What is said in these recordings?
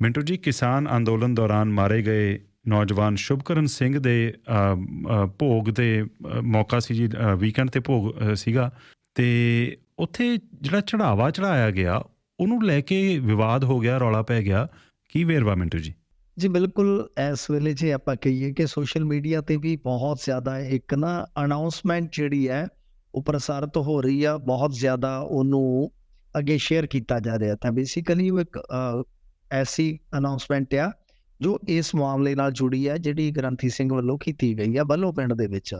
ਮਿੰਟੂ ਜੀ, ਕਿਸਾਨ ਅੰਦੋਲਨ ਦੌਰਾਨ ਮਾਰੇ ਗਏ ਨੌਜਵਾਨ ਸ਼ੁਭਕਰਨ ਸਿੰਘ ਦੇ ਭੋਗ ਦੇ ਮੌਕਾ ਸੀ ਜੀ ਵੀਕਐਂਡ ਤੇ ਭੋਗ ਸੀਗਾ। ਤੇ ਉੱਥੇ ਜਿਹੜਾ ਚੜਾਵਾ ਚੜਾਇਆ ਗਿਆ, ਉਹਨੂੰ ਲੈ ਕੇ ਵਿਵਾਦ ਹੋ ਗਿਆ, ਰੌਲਾ ਪੈ ਗਿਆ। ਕੀ ਵੇਰਵਾ ਮਿੰਟੂ ਜੀ? ਜੀ, ਬਿਲਕੁਲ ਇਸ ਵੇਲੇ ਜੇ ਆਪਾਂ ਕਹੀਏ ਕਿ ਸੋਸ਼ਲ ਮੀਡੀਆ ਤੇ ਵੀ ਬਹੁਤ ਜ਼ਿਆਦਾ ਇੱਕ ਨਾ ਅਨਾਉਂਸਮੈਂਟ ਜਿਹੜੀ ਹੈ, ਉਹ ਪ੍ਰਸਾਰਿਤ ਹੋ ਰਹੀ ਆ। ਬਹੁਤ ਜ਼ਿਆਦਾ ਉਹਨੂੰ ਅੱਗੇ ਸ਼ੇਅਰ ਕੀਤਾ ਜਾ ਰਿਹਾ। ਤਾਂ ਬੇਸਿਕਲੀ ਉਹ ਇੱਕ ਐਸੀ ਅਨਾਉਂਸਮੈਂਟ ਆ ਜੋ ਇਸ ਮਾਮਲੇ ਨਾਲ ਜੁੜੀ ਹੈ ਜਿਹੜੀ ਗ੍ਰੰਥੀ ਸਿੰਘ ਵੱਲੋਂ ਕੀਤੀ ਗਈ ਆ ਬੱਲੋ ਪਿੰਡ ਦੇ ਵਿੱਚ।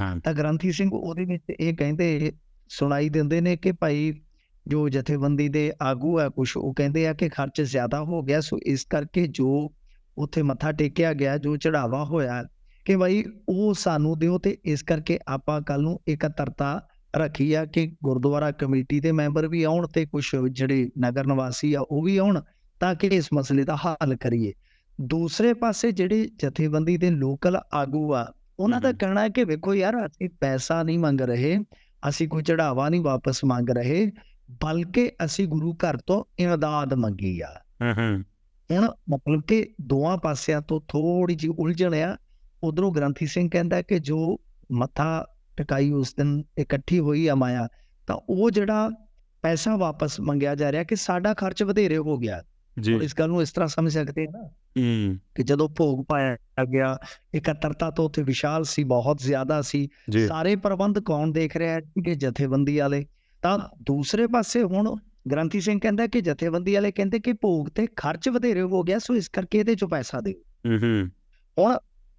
ਹਾਂ। ਤਾਂ ਗ੍ਰੰਥੀ ਸਿੰਘ ਉਹਦੇ ਵਿੱਚ ਇਹ ਕਹਿੰਦੇ ਸੁਣਾਈ ਦਿੰਦੇ ਨੇ ਕਿ ਭਾਈ ਜੋ ਜਥੇਬੰਦੀ ਦੇ ਆਗੂ ਆ ਕੁਝ ਉਹ ਕਹਿੰਦੇ ਆ ਕਿ ਖਰਚ ਜ਼ਿਆਦਾ ਹੋ ਗਿਆ ਸੋ ਇਸ ਕਰਕੇ ਜੋ ਉੱਥੇ ਮੱਥਾ ਟੇਕਿਆ ਗਿਆ ਜੋ ਚੜਾਵਾ ਹੋਇਆ ਕਿ ਭਾਈ ਉਹ ਸਾਨੂੰ ਦਿਓ ਤੇ ਇਸ ਕਰਕੇ ਆਪਾਂ ਕੱਲ ਨੂੰ ਇਕੱਤਰਤਾ ਰੱਖੀ ਆ ਕਿ ਗੁਰਦੁਆਰਾ ਕਮੇਟੀ ਦੇ ਮੈਂਬਰ ਵੀ ਆਉਣ ਤੇ ਕੁਝ ਜਿਹੜੇ ਨਗਰ ਨਿਵਾਸੀ ਆ ਉਹ ਵੀ ਆਉਣ। ਤਾਂ ਕਿ ਇਸ ਮਸਲੇ ਦਾ ਹੱਲ ਕਰੀਏ। ਦੂਸਰੇ ਪਾਸੇ ਜਿਹੜੇ ਜਥੇਬੰਦੀ ਦੇ ਲੋਕਲ ਆਗੂ ਆ ਉਹਨਾਂ ਦਾ। ਕਹਿਣਾ ਹੈ ਕਿ ਵੇਖੋ ਯਾਰ ਅਸੀਂ ਪੈਸਾ ਨਹੀਂ ਮੰਗ ਰਹੇ ਅਸੀਂ ਕੋਈ ਚੜਾਵਾ ਨਹੀਂ ਵਾਪਸ ਮੰਗ ਰਹੇ ਬਲਕਿ ਅਸੀਂ ਗੁਰੂ ਘਰ ਤੋਂ ਇਮਦਾਦ ਮੰਗੀ ਆ। ਹਾਂ ਹਾਂ ਹੁਣ ਮਤਲਬ ਕਿ ਦੋਵਾਂ ਪਾਸਿਆਂ ਤੋਂ ਥੋੜੀ ਜਿਹੀ ਉਲਝਣ ਆ। ਉਧਰੋਂ ਗ੍ਰੰਥੀ ਸਿੰਘ ਕਹਿੰਦਾ ਕਿ ਜੋ ਮੱਥਾ ਟਿਕਾਈ ਉਸ ਦਿਨ ਇਕੱਠੀ ਹੋਈ ਆ ਮਾਇਆ ਤਾਂ ਉਹ ਜਿਹੜਾ ਪੈਸਾ ਵਾਪਸ ਮੰਗਿਆ ਜਾ ਰਿਹਾ ਕਿ ਸਾਡਾ ਖਰਚ ਵਧੇਰੇ ਹੋ ਗਿਆ। ਜੀ। ਇਸ ਗੱਲ ਨੂੰ ਇਸ ਤਰ੍ਹਾਂ ਸਮਝ ਸਕਦੇ ਹਾਂ ਨਾ ਹੂੰ। ਕਿ ਜਦੋਂ ਭੋਗ ਪਾਇਆ ਗਿਆ ਇਕੱਤਰਤਾ ਤੋਂ ਉੱਥੇ ਵਿਸ਼ਾਲ ਸੀ ਬਹੁਤ ਜ਼ਿਆਦਾ ਸੀ। ਸਾਰੇ ਪ੍ਰਬੰਧ ਕੌਣ ਦੇਖ ਰਿਹਾ ਹੈ? ਕਿ ਜਥੇਬੰਦੀ ਵਾਲੇ। ਤਾਂ ਦੂਸਰੇ ਪਾਸੇ ਹੁਣ ਗ੍ਰੰਥੀ ਸਿੰਘ ਕਹਿੰਦਾ ਕਿ ਜਥੇਬੰਦੀ ਵਾਲੇ ਕਹਿੰਦੇ ਕਿ ਭੋਗ ਤੇ ਖਰਚ ਵਧੇਰੇ ਹੋ ਗਿਆ ਸੋ ਇਸ ਕਰਕੇ ਇਹਦੇ ਚੋਂ ਪੈਸਾ ਦਿਓ। ਹੂੰ ਹੂੰ। ਹੁਣ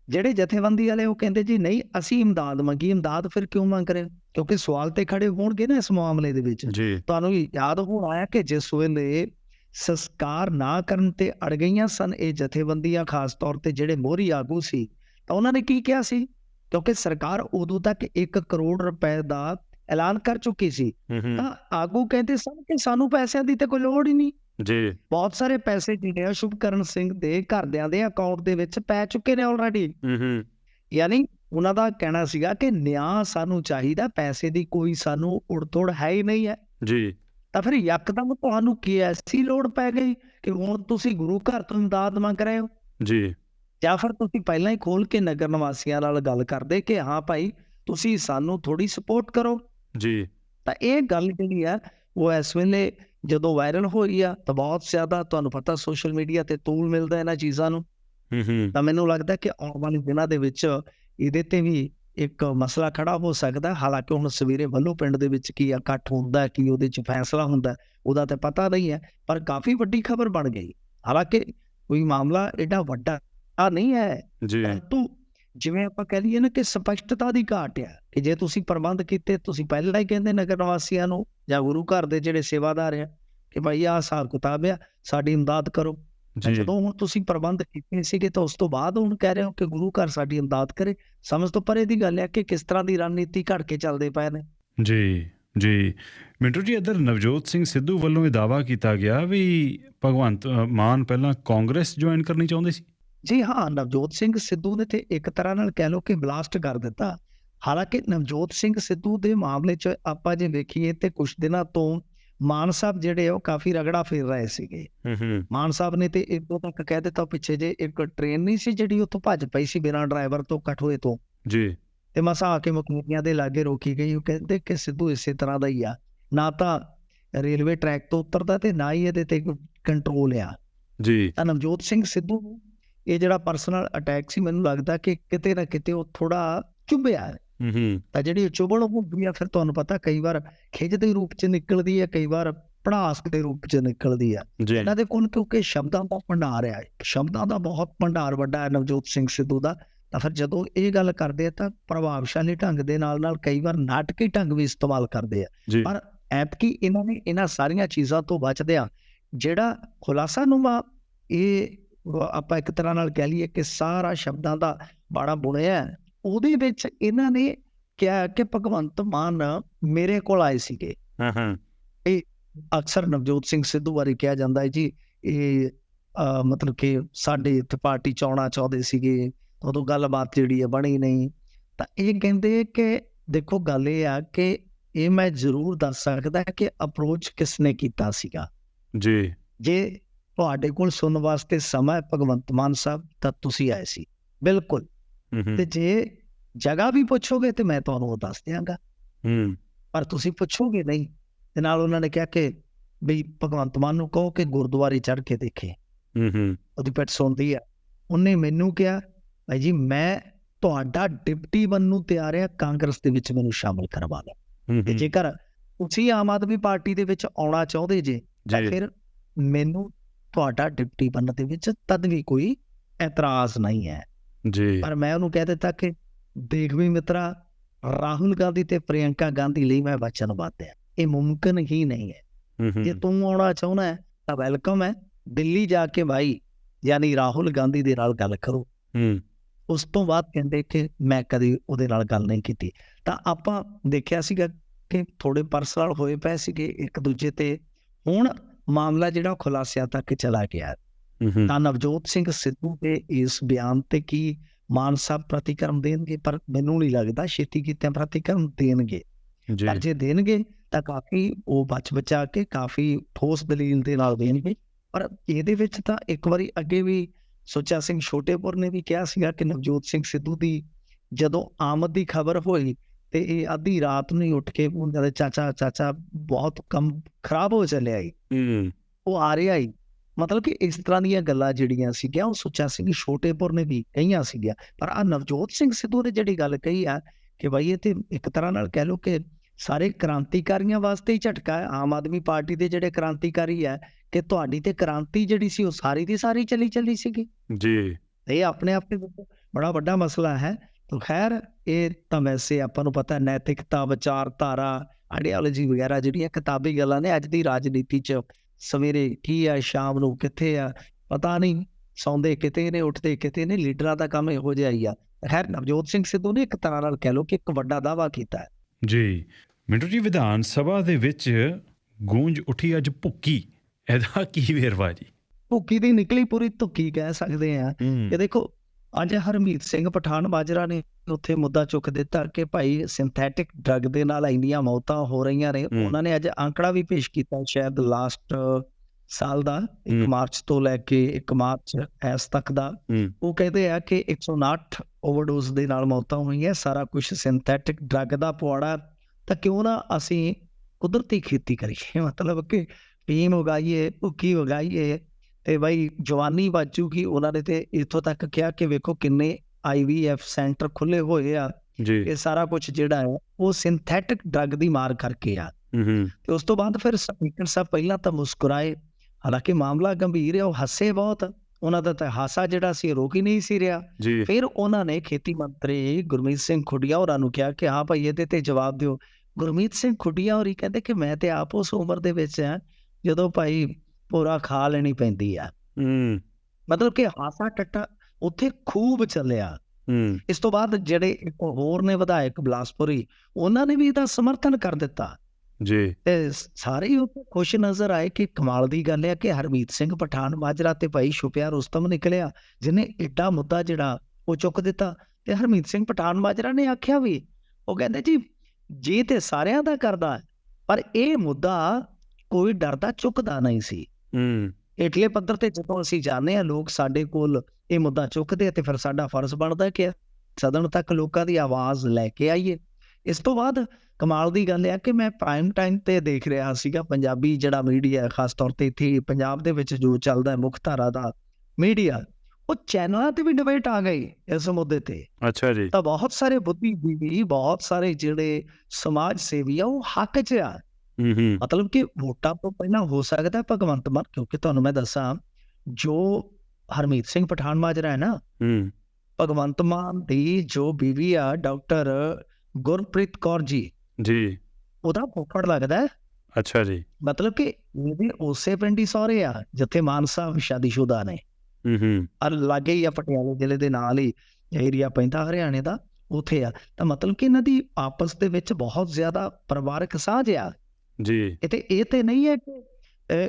ਜਿਹੜੇ ਜਥੇਬੰਦੀ ਵਾਲੇ ਉਹ ਕਹਿੰਦੇ ਜੀ ਨਹੀਂ ਅਸੀਂ ਇਮਦਾਦ ਮੰਗੀ ਇਮਦਾਦ ਫਿਰ ਕਿਉਂ ਮੰਗ ਰਹੇ? ਕਿਉਂਕਿ ਸਵਾਲ ਤੇ ਖੜੇ ਹੋਣਗੇ ਨਾ ਇਸ ਮਾਮਲੇ ਦੇ ਵਿੱਚ। ਤੁਹਾਨੂੰ ਯਾਦ ਹੋਣਾ ਹੈ ਕਿ ਜਿਸ ਵੇਲੇ ਸੰਸਕਾਰ ਨਾ ਕਰਨ ਤੇ ਅੜ ਗਈਆਂ ਸਨ ਇਹ ਜਥੇਬੰਦੀਆਂ ਖਾਸ ਤੌਰ ਤੇ ਜਿਹੜੇ ਮੋਹਰੀ ਆਗੂ ਸੀ। ਤਾਂ ਉਹਨਾਂ ਨੇ ਕੀ ਕਿਹਾ ਸੀ? ਕਿਉਂਕਿ ਸਰਕਾਰ ਉਦੋਂ ਤੱਕ 1 ਕਰੋੜ ਰੁਪਏ ਦਾ ਐਲਾਨ ਕਰ ਚੁੱਕੀ ਸੀ। ਤਾਂ ਆਗੂ ਕਹਿੰਦੇ ਸਨ ਕਿ ਸਾਨੂੰ ਪੈਸਿਆਂ ਦੀ ਤੇ ਕੋਈ ਲੋੜ ਹੀ ਨਹੀਂ। ਜੀ। ਬਹੁਤ ਸਾਰੇ ਪੈਸੇ ਜਿਹੜੇ ਆ ਸ਼ੁਭਕਰਨ ਸਿੰਘ ਦੇ ਘਰਦਿਆਂ ਦੇ ਅਕਾਊਂਟ ਦੇ ਵਿੱਚ ਪੈ ਚੁੱਕੇ ਨੇ ਆਲਰੇਡੀ ਹੂੰ ਹੂੰ। ਯਾਨੀ ਉਹਨਾਂ ਦਾ ਕਹਿਣਾ ਸੀਗਾ ਕਿ ਨਿਆਂ ਸਾਨੂੰ ਚਾਹੀਦਾ ਪੈਸੇ ਦੀ ਕੋਈ ਸਾਨੂੰ ਉੜਤੋੜ ਹੈ ਹੀ ਨਹੀਂ ਹੈ। ਜੀ। ਤਾਂ ਫਿਰ ਯਕਦਮ ਤੁਹਾਨੂੰ ਕੀ ਐਸੀ ਲੋੜ ਪੈ ਗਈ ਕਿ ਹੁਣ ਤੁਸੀਂ ਗੁਰੂ ਘਰ ਤੋਂ ਇਮਦਾਦ ਮੰਗ ਰਹੇ ਹੋ? ਜੀ। ਜਾਂ ਫਿਰ ਤੁਸੀਂ ਪਹਿਲਾਂ ਹੀ ਖੋਲ ਕੇ ਨਗਰ ਨਿਵਾਸੀਆਂ ਨਾਲ ਗੱਲ ਕਰਦੇ ਕਿ ਹਾਂ ਭਾਈ ਤੁਸੀਂ ਸਾਨੂੰ ਥੋੜੀ ਸਪੋਰਟ ਕਰੋ। ਜੀ। ਤਾਂ ਇਹ ਗੱਲ ਜਿਹੜੀ ਆ ਉਹ ਇਸ ਵੇਲੇ ਜਦੋਂ ਵਾਇਰਲ ਹੋਈ ਆ ਤਾਂ ਬਹੁਤ ਜ਼ਿਆਦਾ ਤੁਹਾਨੂੰ ਪਤਾ ਸੋਸ਼ਲ ਮੀਡੀਆ ਤੇ ਤੂਲ ਮਿਲਦਾ ਇਹਨਾਂ ਚੀਜ਼ਾਂ ਨੂੰ। ਹੂੰ ਹੂੰ। ਤਾਂ ਮੈਨੂੰ ਲੱਗਦਾ ਕਿ ਆਉਣ ਵਾਲੇ ਦਿਨਾਂ ਦੇ ਵਿੱਚ ਇਹਦੇ ਤੇ ਵੀ ਇੱਕ ਮਸਲਾ ਖੜਾ ਹੋ ਸਕਦਾ। ਹਾਲਾਂਕਿ ਹੁਣ ਸਵੇਰੇ ਵੱਲੋਂ ਪਿੰਡ ਦੇ ਵਿੱਚ ਕੀ ਇਕੱਠ ਹੁੰਦਾ ਕੀ ਉਹਦੇ 'ਚ ਫੈਸਲਾ ਹੁੰਦਾ ਉਹਦਾ ਤਾਂ ਪਤਾ ਨਹੀਂ ਹੈ ਪਰ ਕਾਫੀ ਵੱਡੀ ਖਬਰ ਬਣ ਗਈ। ਹਾਲਾਂਕਿ ਕੋਈ ਮਾਮਲਾ ਐਡਾ ਵੱਡਾ ਆ ਨਹੀਂ ਹੈ। ਜੀ। ਪਰੰਤੂ ਜਿਵੇਂ ਆਪਾਂ ਕਹਿ ਲਈਏ ਨਾ ਕਿ ਸਪਸ਼ਟਤਾ ਦੀ ਘਾਟ ਆ ਕਿ ਜੇ ਤੁਸੀਂ ਪ੍ਰਬੰਧ ਕੀਤੇ ਤੁਸੀਂ ਪਹਿਲਾਂ ਹੀ ਕਹਿੰਦੇ ਨਗਰ ਨਿਵਾਸੀਆਂ ਨੂੰ ਜਾਂ ਗੁਰੂ ਘਰ ਦੇ ਜਿਹੜੇ ਸੇਵਾਦਾਰ ਆ ਕਿ ਭਾਈ ਆਹ ਹਿਸਾਬ ਕਿਤਾਬ ਆ ਸਾਡੀ ਇਮਦਾਦ ਕਰੋ। ਤਾਂ ਜਦੋਂ ਹੁਣ ਤੁਸੀਂ ਪ੍ਰਬੰਧ ਕੀਤੇ ਸੀਗੇ ਤਾਂ ਉਸ ਤੋਂ ਬਾਅਦ ਹੁਣ ਕਹਿ ਰਹੇ ਹੋ ਕਿ ਗੁਰੂ ਘਰ ਸਾਡੀ ਇਮਦਾਦ ਕਰੇ ਸਮਝ ਤੋਂ ਪਰੇ ਦੀ ਗੱਲ ਹੈ ਕਿ ਕਿਸ ਤਰ੍ਹਾਂ ਦੀ ਰਣਨੀਤੀ ਘੜ ਕੇ ਚੱਲਦੇ ਪਏ ਨੇ? ਜੀ ਜੀ। ਮਿੰਟੂ ਜੀ ਇੱਧਰ ਨਵਜੋਤ ਸਿੰਘ ਸਿੱਧੂ ਵੱਲੋਂ ਇਹ ਦਾਵਾ ਕੀਤਾ ਗਿਆ ਵੀ ਭਗਵੰਤ ਮਾਨ ਪਹਿਲਾਂ ਕਾਂਗਰਸ ਜੁਆਇਨ ਕਰਨੀ ਚਾਹੁੰਦੇ ਸੀ। ਜੀ ਹਾਂ ਨਵਜੋਤ ਸਿੰਘ ਸਿੱਧੂ ਨੇ ਤੇ ਇੱਕ ਤਰ੍ਹਾਂ ਨਾਲ ਕਹਿ ਲਓ ਕਿ ਬਲਾਸਟ ਕਰ ਦਿੱਤਾ। ਹਾਲਾਂਕਿ ਨਵਜੋਤ ਸਿੰਘ ਸਿੱਧੂ ਦੇ ਮਾਮਲੇ 'ਚ ਆਪਾਂ ਜੇ ਵੇਖੀਏ ਤੇ ਕੁਝ ਦਿਨਾਂ ਤੋਂ ਮਾਨ ਸਾਹਿਬ ਜਿਹੜੇ ਉਹ ਕਾਫੀ ਰਗੜਾ ਫੇਰ ਰਹੇ ਸੀਗੇ। ਮਾਨ ਸਾਹਿਬ ਨੇ ਤੇ ਇਦੋਂ ਤੱਕ ਕਹਿ ਦਿੱਤਾ ਪਿੱਛੇ ਜੇ ਇੱਕ ਟ੍ਰੇਨ ਨਹੀਂ ਸੀ ਜਿਹੜੀ ਉੱਥੋਂ ਭੱਜ ਪਈ ਸੀ ਬਿਨਾਂ ਡਰਾਈਵਰ ਤੋਂ ਕਠੋਏ ਤੋਂ। ਜੀ। ਤੇ ਮਸਾ ਆ ਕੇ ਮਕਮੂਨੀਆਂ ਦੇ ਲਾਗੇ ਰੋਕੀ ਗਈ ਉਹ ਕਹਿੰਦੇ ਕਿ ਸਿੱਧੂ ਇਸੇ ਤਰ੍ਹਾਂ ਦਾ ਹੀ ਆ। ਨਾ ਤਾਂ ਰੇਲਵੇ ਟਰੈਕ ਤੋਂ ਉਤਰਦਾ ਤੇ ਨਾ ਹੀ ਇਹਦੇ ਤੇ ਕੰਟਰੋਲ ਆ। ਜੀ। ਤਾਂ ਨਵਜੋਤ ਸਿੰਘ ਸਿੱਧੂ ਇਹ ਜਿਹੜਾ ਪਰਸਨਲ ਅਟੈਕ ਸੀ ਮੈਨੂੰ ਲੱਗਦਾ ਕਿ ਕਿਤੇ ਨਾ ਕਿਤੇ ਉਹ ਥੋੜਾ ਚੁੱਭਿਆ ਹੈ। ਤਾਂ ਜਿਹੜੀ ਚੁਭਣ ਹੁੰਦੀ ਆ ਫਿਰ ਤੁਹਾਨੂੰ ਪਤਾ ਕਈ ਵਾਰ ਖਿੱਚ ਦੇ ਰੂਪ 'ਚ ਨਿਕਲਦੀ ਹੈ ਕਈ ਵਾਰ ਪੜਾਸ ਦੇ ਰੂਪ 'ਚ ਨਿਕਲਦੀ ਆ। ਇਹਨਾਂ ਦੇ ਕੋਲ ਕਿਉਂਕਿ ਸ਼ਬਦਾਂ ਦਾ ਭੰਡਾਰ ਹੈ ਸ਼ਬਦਾਂ ਦਾ ਬਹੁਤ ਭੰਡਾਰ ਵੱਡਾ ਹੈ ਨਵਜੋਤ ਸਿੰਘ ਸਿੱਧੂ ਦਾ। ਤਾਂ ਫਿਰ ਜਦੋਂ ਇਹ ਗੱਲ ਕਰਦੇ ਆ ਤਾਂ ਪ੍ਰਭਾਵਸ਼ਾਲੀ ਢੰਗ ਦੇ ਨਾਲ ਨਾਲ ਕਈ ਵਾਰ ਨਾਟਕੀ ਢੰਗ ਵੀ ਇਸਤੇਮਾਲ ਕਰਦੇ ਆ। ਪਰ ਐਤਕੀ ਇਹਨਾਂ ਨੇ ਇਹਨਾਂ ਸਾਰੀਆਂ ਚੀਜ਼ਾਂ ਤੋਂ ਬਚਦਿਆਂ ਜਿਹੜਾ ਖੁਲਾਸਾ ਨੂਮਾ ਇਹ ਆਪਾਂ ਇੱਕ ਤਰ੍ਹਾਂ ਨਾਲ ਕਹਿ ਲਈਏ ਕਿ ਸਾਰਾ ਸ਼ਬਦਾਂ ਦਾ ਬਾੜਾ ਬੁਣਿਆ ਉਹਦੇ ਵਿੱਚ ਇਹਨਾਂ ਨੇ ਕਿਹਾ ਕਿ ਭਗਵੰਤ ਮਾਨ ਮੇਰੇ ਕੋਲ ਆਏ ਸੀਗੇ। ਹਾਂ ਹਾਂ। ਅਕਸਰ ਨਵਜੋਤ ਸਿੰਘ ਸਿੱਧੂ ਬਾਰੇ ਕਿਹਾ ਜਾਂਦਾ ਹੈ ਜੀ ਇਹ ਮਤਲਬ ਕਿ ਸਾਡੇ ਇੱਥੇ ਪਾਰਟੀ ਚ ਆਉਣਾ ਚਾਹੁੰਦੇ ਸੀਗੇ ਉਦੋਂ ਗੱਲਬਾਤ ਜਿਹੜੀ ਹੈ ਬਣੀ ਨਹੀਂ। ਤਾਂ ਇਹ ਕਹਿੰਦੇ ਕਿ ਦੇਖੋ ਗੱਲ ਇਹ ਆ ਕਿ ਇਹ ਮੈਂ ਜ਼ਰੂਰ ਦੱਸ ਸਕਦਾ ਕਿ ਅਪਰੋਚ ਕਿਸ ਨੇ ਕੀਤਾ ਸੀਗਾ। ਜੀ। ਜੇ ਤੁਹਾਡੇ ਕੋਲ ਸੁਣਨ ਵਾਸਤੇ ਸਮਾਂ ਭਗਵੰਤ ਮਾਨ ਸਾਹਿਬ ਤਾਂ ਤੁਸੀਂ ਆਏ ਸੀ। ਬਿਲਕੁਲ। ਤੇ ਜੇ ਜਗ੍ਹਾ ਵੀ ਪੁੱਛੋਗੇ ਤੇ ਮੈਂ ਤੁਹਾਨੂੰ ਉਹ ਦੱਸ ਦਿਆਂਗਾ। ਹੂੰ। ਪਰ ਤੁਸੀਂ ਪੁੱਛੋਗੇ ਨਹੀਂ ਤੇ ਨਾਲ ਉਹਨਾਂ ਨੇ ਕਿਹਾ ਕਿ ਵੀ ਭਗਵੰਤ ਮਾਨ ਨੂੰ ਕਹੋ ਕਿ ਗੁਰਦੁਆਰੇ ਚੜ ਕੇ ਦੇਖੇ। ਹੂੰ ਹੂੰ ਉਹਦੀ ਪਿੱਠ ਸੁਣਦੀ ਆ। ਉਹਨੇ ਮੈਨੂੰ ਕਿਹਾ ਭਾਈ ਜੀ ਮੈਂ ਤੁਹਾਡਾ ਡਿਪਟੀ ਬਣਨ ਨੂੰ ਤਿਆਰ ਆ ਕਾਂਗਰਸ ਦੇ ਵਿੱਚ ਮੈਨੂੰ ਸ਼ਾਮਲ ਕਰਵਾ ਲਓ ਤੇ ਜੇਕਰ ਤੁਸੀਂ ਆਮ ਆਦਮੀ ਪਾਰਟੀ ਦੇ ਵਿੱਚ ਆਉਣਾ ਚਾਹੁੰਦੇ ਜੇ ਤਾਂ ਫਿਰ ਮੈਨੂੰ ਤੁਹਾਡਾ ਡਿਪਟੀ ਬਣਨ ਦੇ ਵਿੱਚ ਤਦ ਵੀ ਕੋਈ ਇਤਰਾਜ਼ ਨਹੀਂ ਹੈ। ਜੀ। ਪਰ ਮੈਂ ਉਹਨੂੰ ਕਹਿ ਦਿੱਤਾ ਕਿ ਦੇਖ ਵੀ ਮਿੱਤਰਾ ਰਾਹੁਲ ਗਾਂਧੀ ਤੇ ਪ੍ਰਿਯੰਕਾ ਗਾਂਧੀ ਲਈ ਮੈਂ ਵਚਨਬੱਧ ਹਾਂ ਇਹ ਮੁਮਕਿਨ ਹੀ ਨਹੀਂ ਹੈ। ਜੇ ਤੂੰ ਆਉਣਾ ਚਾਹੁੰਦਾ ਹੈ ਤਾਂ ਵੈਲਕਮ ਹੈ। ਦਿੱਲੀ ਜਾ ਕੇ ਭਾਈ ਯਾਨੀ ਰਾਹੁਲ ਗਾਂਧੀ ਦੇ ਨਾਲ ਗੱਲ ਕਰੋ। ਹੂੰ। ਉਸ ਤੋਂ ਬਾਅਦ ਕਹਿੰਦੇ ਕਿ ਮੈਂ ਕਦੀ ਉਹਦੇ ਨਾਲ ਗੱਲ ਨਹੀਂ ਕੀਤੀ। ਤਾਂ ਆਪਾਂ ਦੇਖਿਆ ਸੀਗਾ ਕਿ ਥੋੜੇ ਪਰਸਨਲ ਹੋਏ ਪਏ ਸੀਗੇ ਇੱਕ ਦੂਜੇ ਤੇ। ਹੁਣ ਮਾਮਲਾ ਜਿਹੜਾ ਖੁਲਾਸਿਆਂ ਤੱਕ ਚਲਾ ਗਿਆ। ਤਾਂ ਨਵਜੋਤ ਸਿੰਘ ਸਿੱਧੂ ਦੇ ਇਸ ਬਿਆਨ ਤੇ ਕੀ ਮਾਨ ਸਾਹਿਬ ਪ੍ਰਤੀਕਰਮ ਦੇਣਗੇ? ਪਰ ਮੈਨੂੰ ਨਹੀਂ ਲੱਗਦਾ ਛੇਤੀ ਕੀਤੇ ਪ੍ਰਤੀਕਰਮ ਦੇਣਗੇ। ਪਰ ਜੇ ਦੇਣਗੇ ਤਾਂ ਕਾਫੀ ਉਹ ਬਚ ਬਚਾ ਕੇ ਕਾਫੀ ਠੋਸ ਦਲੀਲ ਦੇ ਨਾਲ ਦੇਣਗੇ। ਪਰ ਇਹਦੇ ਵਿੱਚ ਤਾਂ ਇੱਕ ਵਾਰੀ ਅੱਗੇ ਵੀ ਸੁੱਚਾ ਸਿੰਘ ਛੋਟੇਪੁਰ ਨੇ ਵੀ ਕਿਹਾ ਸੀਗਾ ਕਿ ਨਵਜੋਤ ਸਿੰਘ ਸਿੱਧੂ ਦੀ ਜਦੋਂ ਆਮਦ ਦੀ ਖਬਰ ਹੋਈ ਤੇ ਇਹ ਅੱਧੀ ਰਾਤ ਨੂੰ ਹੀ ਉੱਠ ਕੇ ਉਹਨਾਂ ਦੇ ਚਾਚਾ ਚਾਚਾ ਬਹੁਤ ਕੰਮ ਖਰਾਬ ਹੋ ਚੱਲਿਆ ਹੂੰ। ਉਹ ਆ ਰਿਹਾ ਹੀ ਮਤਲਬ ਕਿ ਇਸ ਤਰ੍ਹਾਂ ਦੀਆਂ ਗੱਲਾਂ ਜਿਹੜੀਆਂ ਸੀਗੀਆਂ ਉਹ ਸੁੱਚਾ ਸਿੰਘ ਛੋਟੇਪੁਰ ਨੇ ਵੀ ਕਹੀਆਂ ਸੀਗੀਆਂ। ਪਰ ਆ ਨਵਜੋਤ ਸਿੰਘ ਸਿੱਧੂ ਨੇ ਜਿਹੜੀ ਗੱਲ ਕਹੀ ਆ ਕਿ ਭਾਈ ਇਹ ਤੇ ਇੱਕ ਤਰ੍ਹਾਂ ਨਾਲ ਕਹਿ ਲਓ ਕਿ ਸਾਰੇ ਕ੍ਰਾਂਤੀਕਾਰੀਆਂ ਵਾਸਤੇ ਹੀ ਝਟਕਾ ਹੈ। ਆਮ ਆਦਮੀ ਪਾਰਟੀ ਦੇ ਜਿਹੜੇ ਕ੍ਰਾਂਤੀਕਾਰੀ ਹੈ ਕਿ ਤੁਹਾਡੀ ਤੇ ਕ੍ਰਾਂਤੀ ਜਿਹੜੀ ਸੀ ਉਹ ਸਾਰੀ ਦੀ ਸਾਰੀ ਚੱਲੀ ਚੱਲੀ ਸੀਗੀ। ਜੀ। ਇਹ ਆਪਣੇ ਆਪ ਵਿੱਚ ਬੜਾ ਵੱਡਾ ਮਸਲਾ ਹੈ। ਤਾਂ ਖੈਰ ਇਹ ਤਾਂ ਵੈਸੇ ਆਪਾਂ ਨੂੰ ਪਤਾ ਨੈਤਿਕਤਾ ਵਿਚਾਰਧਾਰਾ ਆਈਡੀਓਲੋਜੀ ਵਗੈਰਾ ਜਿਹੜੀਆਂ ਕਿਤਾਬੀ ਗੱਲਾਂ ਨੇ ਅੱਜ ਦੀ ਰਾਜਨੀਤੀ 'ਚ ਸਵੇਰੇ ਕੀ ਆ ਸ਼ਾਮ ਨੂੰ ਕਿੱਥੇ ਆ ਪਤਾ ਨਹੀਂ ਸੌਂਦੇ ਕਿਤੇ ਨੇ ਉੱਠਦੇ ਕਿਤੇ ਨੇ ਲੀਡਰਾਂ ਦਾ ਕੰਮ ਇਹੋ ਜਿਹਾ ਹੀ ਆ। ਖੈਰ ਨਵਜੋਤ ਸਿੰਘ ਸਿੱਧੂ ਨੇ ਇੱਕ ਤਰ੍ਹਾਂ ਨਾਲ ਕਹਿ ਲਓ ਕਿ ਇੱਕ ਵੱਡਾ ਦਾਅਵਾ ਕੀਤਾ ਹੈ। ਜੀ ਮਿੰਟੂ ਜੀ ਵਿਧਾਨ ਸਭਾ ਦੇ ਵਿੱਚ ਗੂੰਜ ਉੱਠੀ ਅੱਜ ਭੁੱਕੀ। ਇਹਦਾ ਕੀ ਵੇਰਵਾ ਜੀ? ਭੁੱਕੀ ਦੀ ਨਿਕਲੀ ਪੂਰੀ ਧੁੱਕੀ ਕਹਿ ਸਕਦੇ ਆ ਇਹ ਦੇਖੋ ਅੱਜ ਹਰਮੀਤ ਸਿੰਘ ਪਠਾਨ ਮਾਜਰਾ ਨੇ ਉੱਥੇ ਮੁੱਦਾ ਚੁੱਕ ਦਿੱਤਾ ਕਿ ਭਾਈ ਸਿੰਥੈਟਿਕ ਡਰੱਗ ਦੇ ਨਾਲ ਇੰਨੀਆਂ ਮੌਤਾਂ ਹੋ ਰਹੀਆਂ ਨੇ। ਉਹਨਾਂ ਨੇ ਅੱਜ ਅੰਕੜਾ ਵੀ ਪੇਸ਼ ਕੀਤਾ ਸ਼ਾਇਦ ਲਾਸਟ ਸਾਲ ਦਾ 1 ਹੂੰ। ਮਾਰਚ ਤੋਂ ਲੈ ਕੇ 1 ਮਾਰਚ ਐਸ ਤੱਕ ਦਾ। ਉਹ ਕਹਿੰਦੇ ਆ ਕਿ 109 ਓਵਰਡੋਜ਼ ਦੇ ਨਾਲ ਮੌਤਾਂ ਹੋਈਆਂ ਸਾਰਾ ਕੁਝ ਸਿੰਥੈਟਿਕ ਡਰੱਗ ਦਾ ਪੁਆੜਾ। ਤਾਂ ਕਿਉਂ ਨਾ ਅਸੀਂ ਕੁਦਰਤੀ ਖੇਤੀ ਕਰੀਏ? ਮਤਲਬ ਕਿ ਪੀਮ ਉਗਾਈਏ ਭੁੱਕੀ ਉਗਾਈਏ ਤੇ ਬਾਈ ਜਵਾਨੀ ਬਾਜੂਗੀ ਉਹਨਾਂ ਨੇ ਤੇ ਇੱਥੋਂ ਤੱਕ ਕਿਹਾ ਕਿ ਵੇਖੋ ਕਿੰਨੇ ਆਈਵੀਐਫ ਸੈਂਟਰ ਖੁੱਲੇ ਹੋਏ ਆ ਜੀ। ਇਹ ਸਾਰਾ ਕੁਝ ਜਿਹੜਾ ਹੈ ਉਹ ਸਿੰਥੈਟਿਕ ਡਰੱਗ ਦੀ ਮਾਰ ਕਰਕੇ ਆ। ਹੂੰ ਹੂੰ। ਤੇ ਉਸ ਤੋਂ ਬਾਅਦ ਫਿਰ ਸਪੀਕਰ ਸਾਹਿਬ ਪਹਿਲਾਂ ਤਾਂ ਮੁਸਕਰਾਏ। ਹਾਲਾਂਕਿ ਮਾਮਲਾ ਗੰਭੀਰ ਹੈ ਉਹ ਹੱਸੇ ਬਹੁਤ। ਉਹਨਾਂ ਦਾ ਤਾਂ ਹਾਸਾ ਜਿਹੜਾ ਸੀ ਰੋਕ ਹੀ ਨਹੀਂ ਸੀ ਰਿਹਾ। ਜੀ। ਫਿਰ ਉਹਨਾਂ ਨੇ ਖੇਤੀ ਮੰਤਰੀ ਗੁਰਮੀਤ ਸਿੰਘ ਖੁੱਡੀਆ ਹੋਰਾਂ ਨੂੰ ਕਿਹਾ ਕਿ ਹਾਂ ਭਾਈ ਇਹਦੇ ਤੇ ਜਵਾਬ ਦਿਓ। ਗੁਰਮੀਤ ਸਿੰਘ ਖੁੱਡੀਆ ਹੋਰੀ ਕਹਿੰਦੇ ਕਿ ਮੈਂ ਤੇ ਆਪ ਉਸ ਉਮਰ ਦੇ ਵਿੱਚ ਆ ਜਦੋਂ ਭਾਈ ਪੂਰਾ ਖਾ ਲੈਣੀ ਪੈਂਦੀ ਆ। ਹੂੰ। ਮਤਲਬ ਕਿ ਹਾਸਾ ਟੱਟਾ ਉੱਥੇ ਖੂਬ ਚੱਲਿਆ। ਹੂੰ। ਇਸ ਤੋਂ ਬਾਅਦ ਜਿਹੜੇ ਇੱਕ ਹੋਰ ਨੇ ਵਿਧਾਇਕ ਬਲਾਸਪੁਰੀ ਉਹਨਾਂ ਨੇ ਵੀ ਇਹਦਾ ਸਮਰਥਨ ਕਰ ਦਿੱਤਾ। ਜੀ। ਤੇ ਸਾਰੇ ਹੀ ਖੁਸ਼ ਨਜ਼ਰ ਆਏ ਕਿ ਕਮਾਲ ਦੀ ਗੱਲ ਹੈ ਕਿ ਹਰਮੀਤ ਸਿੰਘ ਪਠਾਨ ਮਾਜਰਾ ਤੇ ਭਾਈ ਛੁਪਿਆ ਰੁਸਤਮ ਨਿਕਲਿਆ ਜਿਨੇ ਏਡਾ ਮੁੱਦਾ ਜਿਹੜਾ ਉਹ ਚੁੱਕ ਦਿੱਤਾ। ਤੇ ਹਰਮੀਤ ਸਿੰਘ ਪਠਾਨ ਮਾਜਰਾ ਨੇ ਆਖਿਆ ਵੀ ਉਹ ਕਹਿੰਦੇ ਜੀ ਜੇ ਤੇ ਸਾਰਿਆਂ ਦਾ ਕਰਦਾ ਪਰ ਇਹ ਮੁੱਦਾ ਕੋਈ ਡਰਦਾ ਚੁੱਕਦਾ ਨਹੀਂ ਸੀ। ਹੂੰ। ਹੇਠਲੇ ਪੱਧਰ ਤੇ ਜਦੋਂ ਅਸੀਂ ਜਾਂਦੇ ਆ ਲੋਕ ਸਾਡੇ ਕੋਲ ਇਹ ਮੁੱਦਾ ਚੁੱਕਦੇ ਤੇ ਫਿਰ ਸਾਡਾ ਫਰਜ਼ ਬਣਦਾ ਕਿ ਸਦਨ ਤੱਕ ਲੋਕਾਂ ਦੀ ਆਵਾਜ਼ ਲੈ ਕੇ ਆਈਏ। ਇਸ ਤੋਂ ਬਾਅਦ ਕਮਾਲ ਦੀ ਗੱਲ ਹੈ ਕਿ ਮੈਂ ਪ੍ਰਾਈਮ ਟਾਈਮ ਤੇ ਦੇਖ ਰਿਹਾ ਸੀਗਾ ਪੰਜਾਬੀ ਜਿਹੜਾ ਮੀਡੀਆ ਖਾਸ ਤੌਰ ਤੇ ਇੱਥੇ ਪੰਜਾਬ ਦੇ ਵਿੱਚ ਜੋ ਚੱਲਦਾ ਹੈ ਮੁੱਖ ਧਾਰਾ ਦਾ ਮੀਡੀਆ ਉਹ ਚੈਨਲਾਂ ਤੇ ਵੀ ਡਿਬੇਟ ਆ ਗਈ ਇਸ ਮੁੱਦੇ ਤੇ। ਅੱਛਾ ਜੀ। ਤਾਂ ਬਹੁਤ ਸਾਰੇ ਬੁੱਧੀਜੀਵੀ ਬਹੁਤ ਸਾਰੇ ਜਿਹੜੇ ਸਮਾਜ ਸੇਵੀ ਆ ਉਹ ਹੱਕ 'ਚ ਆ। ਹੂੰ ਹੂੰ। ਮਤਲਬ ਕਿ ਵੋਟਾਂ ਤੋਂ ਪਹਿਲਾਂ ਹੋ ਸਕਦਾ ਭਗਵੰਤ ਮਾਨ ਕਿਉਂਕਿ ਤੁਹਾਨੂੰ ਮੈਂ ਦੱਸਾਂ ਜੋ ਹਰਮੀਤ ਸਿੰਘ ਪਠਾਨ ਮਾਜਰਾ ਹੈ ਨਾ ਹੂੰ। ਭਗਵੰਤ ਮਾਨ ਦੀ ਜੋ ਬੀਵੀ ਆ ਡਾਕਟਰ ਗੁਰਪ੍ਰੀਤ ਕੌਰ ਜੀ ਜੀ। ਉਹਦਾ ਫੁੱਫੜ ਲੱਗਦਾ ਹੈ। ਅੱਛਾ ਜੀ। ਮਤਲਬ ਕਿ ਇਹਦੇ ਉਸੇ ਪਿੰਡ ਹੀ ਸਹੁਰੇ ਆ ਜਿੱਥੇ ਮਾਨ ਸਾਹਿਬ ਸ਼ਾਦੀशुदा ਨੇ। ਹੂੰ ਹੂੰ। ਔਰ ਲਾਗੇ ਹੀ ਆ ਪਟਿਆਲੇ ਜ਼ਿਲ੍ਹੇ ਦੇ ਨਾਲ ਹੀ ਏਰੀਆ ਪੈਂਦਾ ਹਰਿਆਣੇ ਦਾ ਉਥੇ ਆ। ਤਾਂ ਮਤਲਬ ਕਿ ਇਹਨਾਂ ਦੀ ਆਪਸ ਦੇ ਵਿੱਚ ਬਹੁਤ ਜ਼ਿਆਦਾ ਪਰਿਵਾਰਕ ਸਾਂਝ ਆ। ਜੀ। ਇਹ ਤੇ ਇਹ ਤੇ ਨਹੀਂ ਹੈ ਕਿ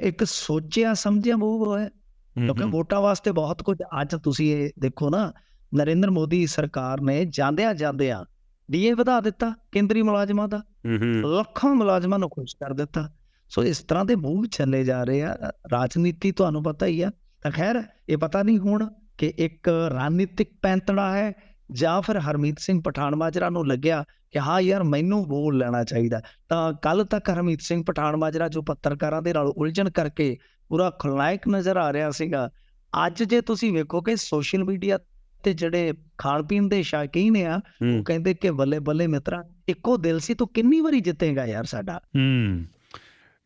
ਇੱਕ ਸੋਚਿਆ ਸਮਝਿਆ ਮੂਵ ਹੋਇਆ। ਹੂੰ, ਕਿਉਂਕਿ ਵੋਟਾਂ ਵਾਸਤੇ ਬਹੁਤ ਕੁਝ ਅੱਜ ਤੁਸੀਂ ਇਹ ਦੇਖੋ ਨਾ ਨਰਿੰਦਰ ਮੋਦੀ ਸਰਕਾਰ ਨੇ ਜਾਂਦਿਆਂ ਜਾਂਦਿਆਂ ਡੀਏ ਵਧਾ ਦਿੱਤਾ ਕੇਂਦਰੀ ਮੁਲਾਜ਼ਮਾਂ ਦਾ। ਲੱਖਾਂ ਮੁਲਾਜ਼ਮਾਂ ਨੂੰ ਖੁਸ਼ ਕਰ ਦਿੱਤਾ। ਸੋ ਇਸ ਤਰ੍ਹਾਂ ਦੇ ਮੂਵ ਚੱਲੇ ਜਾ ਰਹੇ ਆ ਰਾਜਨੀਤੀ ਤੁਹਾਨੂੰ ਪਤਾ ਹੀ ਆ। ਤਾਂ ਖੈਰ ਇਹ ਪਤਾ ਨਹੀਂ ਹੁਣ ਕਿ ਇੱਕ ਰਾਜਨੀਤਿਕ ਪੈਂਤੜਾ ਹੈ ਜਾਂ ਫਿਰ ਹਰਮੀਤ ਸਿੰਘ ਪਠਾਨ ਮਾਜਰਾ ਨੂੰ ਲੱਗਿਆ ਕਿ ਹਾਂ ਯਾਰ ਮੈਨੂੰ ਬੋਲ ਲੈਣਾ ਚਾਹੀਦਾ ਤਾਂ ਕੱਲ ਤੱਕ ਹਰਮੀਤ ਸਿੰਘ ਪਠਾਨ ਮਾਜਰਾ ਜੋ ਪੱਤਰਕਾਰਾਂ ਦੇ ਨਾਲ ਉਲਝਣ ਕਰਕੇ ਪੂਰਾ ਖਲਨਾਇਕ ਨਜ਼ਰ ਆ ਰਿਹਾ ਸੀਗਾ। ਅੱਜ ਜੇ ਤੁਸੀਂ ਵੇਖੋ ਕਿ ਸੋਸ਼ਲ ਮੀਡੀਆ ਤੇ ਜਿਹੜੇ ਖਾਣ ਪੀਣ ਦੇ ਸ਼ੌਕੀਨ ਆ ਉਹ ਕਹਿੰਦੇ ਕਿ ਬੱਲੇ ਬੱਲੇ ਮਿੱਤਰਾ ਇੱਕੋ ਦਿਲ ਸੀ ਤੂੰ ਕਿੰਨੀ ਵਾਰੀ ਜਿੱਤੇਗਾ ਯਾਰ ਸਾਡਾ। ਹੂੰ।